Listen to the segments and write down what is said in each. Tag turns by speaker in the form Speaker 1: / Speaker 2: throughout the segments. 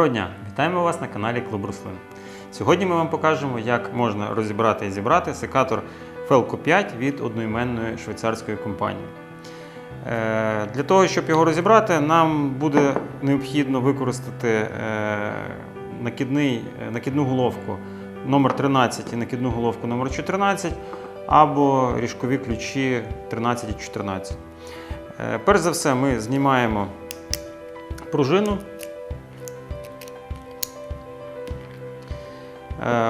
Speaker 1: Доброго дня! Вітаємо вас на каналі Клуб Руслин. Сьогодні ми вам покажемо, як можна розібрати і зібрати секатор Felco 5 від одноіменної швейцарської компанії. Е, Для того, щоб його розібрати, нам буде необхідно використати е, накидний, накидну головку номер 13 і накидну головку номер 14 або ріжкові ключі 13 і 14. Е, Перш за все, ми знімаємо пружину.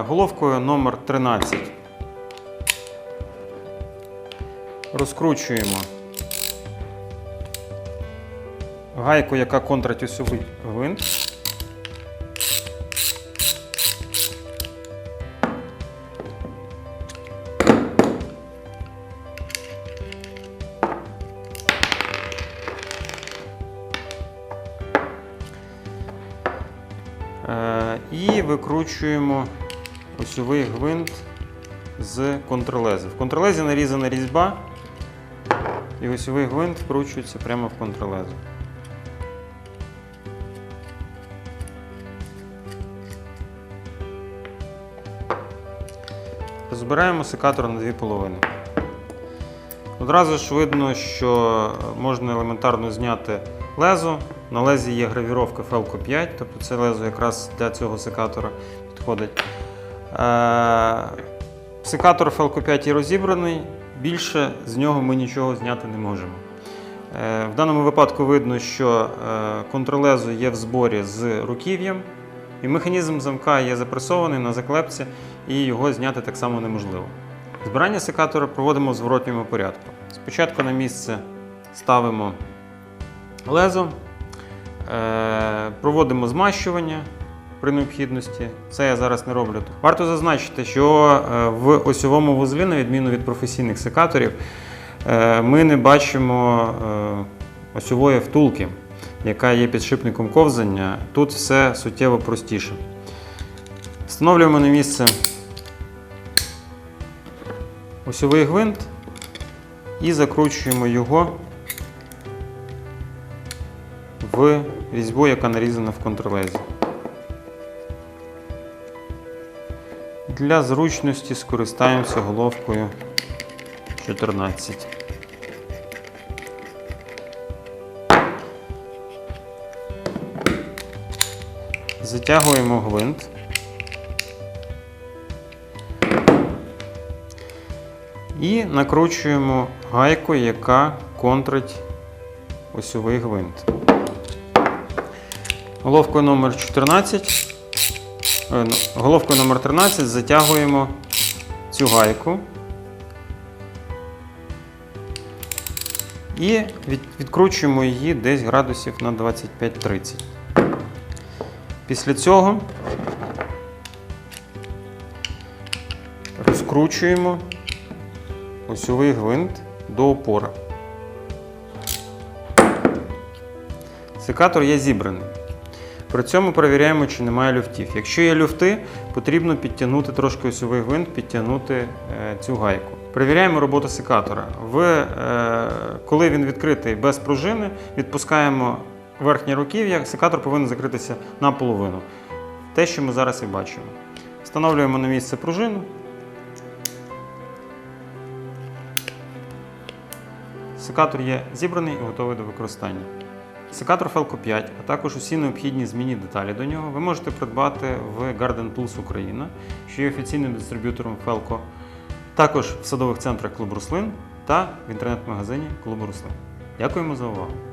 Speaker 1: Головкою номер 13 розкручуємо гайку, яка контрить осьовий гвинт. Е, викручуємо осьовий гвинт з контролези. В контролезі нарізана різьба, і осьовий гвинт вкручується прямо в контролезу. Розбираємо секатор на дві половини. Одразу ж видно, що можна елементарно зняти лезо. На лезі є гравіровка Felco 5, тобто це лезо якраз для цього секатора підходить. Секатор Felco 5 є розібраний, більше з нього ми нічого зняти не можемо. Е, В даному випадку видно, що е, контролезо є в зборі з руків'ям, і механізм замка є запресований на заклепці, і його зняти так само неможливо. Збирання секатора проводимо в зворотньому порядку. Спочатку на місце ставимо лезо, е, проводимо змащування при необхідності. Це я зараз не роблю. Варто зазначити, що е, в осьовому вузлі, на відміну від професійних секаторів, е, ми не бачимо е, осьової втулки, яка є підшипником ковзання. Тут все суттєво простіше. Встановлюємо на місце осьовий гвинт і закручуємо його в різьбу, яка нарізана в контролезі. Для зручності скористаємося головкою 14. Затягуємо гвинт. І накручуємо гайку, яка контрить осьовий гвинт. Головкою номер 14, е, ну, головкою номер 13 затягуємо цю гайку і відкручуємо її десь градусів на 25-30. Після цього розкручуємо осьовий гвинт до опори. Секатор є зібраний. При цьому перевіряємо, чи немає люфтів. Якщо є люфти, потрібно підтягнути трошки осьовий гвинт, підтягнути е, цю гайку. Перевіряємо роботу секатора. В, е, коли він відкритий без пружини, відпускаємо верхнє руків'я, секатор повинен закритися наполовину. Те, що ми зараз і бачимо. Встановлюємо на місце пружину. Секатор є зібраний і готовий до використання. Секатор Felco 5, а також усі необхідні змінні деталі до нього ви можете придбати в Garden Tools Україна, що є офіційним дистриб'ютором Felco, також в садових центрах Клуб Руслин та в інтернет-магазині клубу Руслин. Дякуємо за увагу!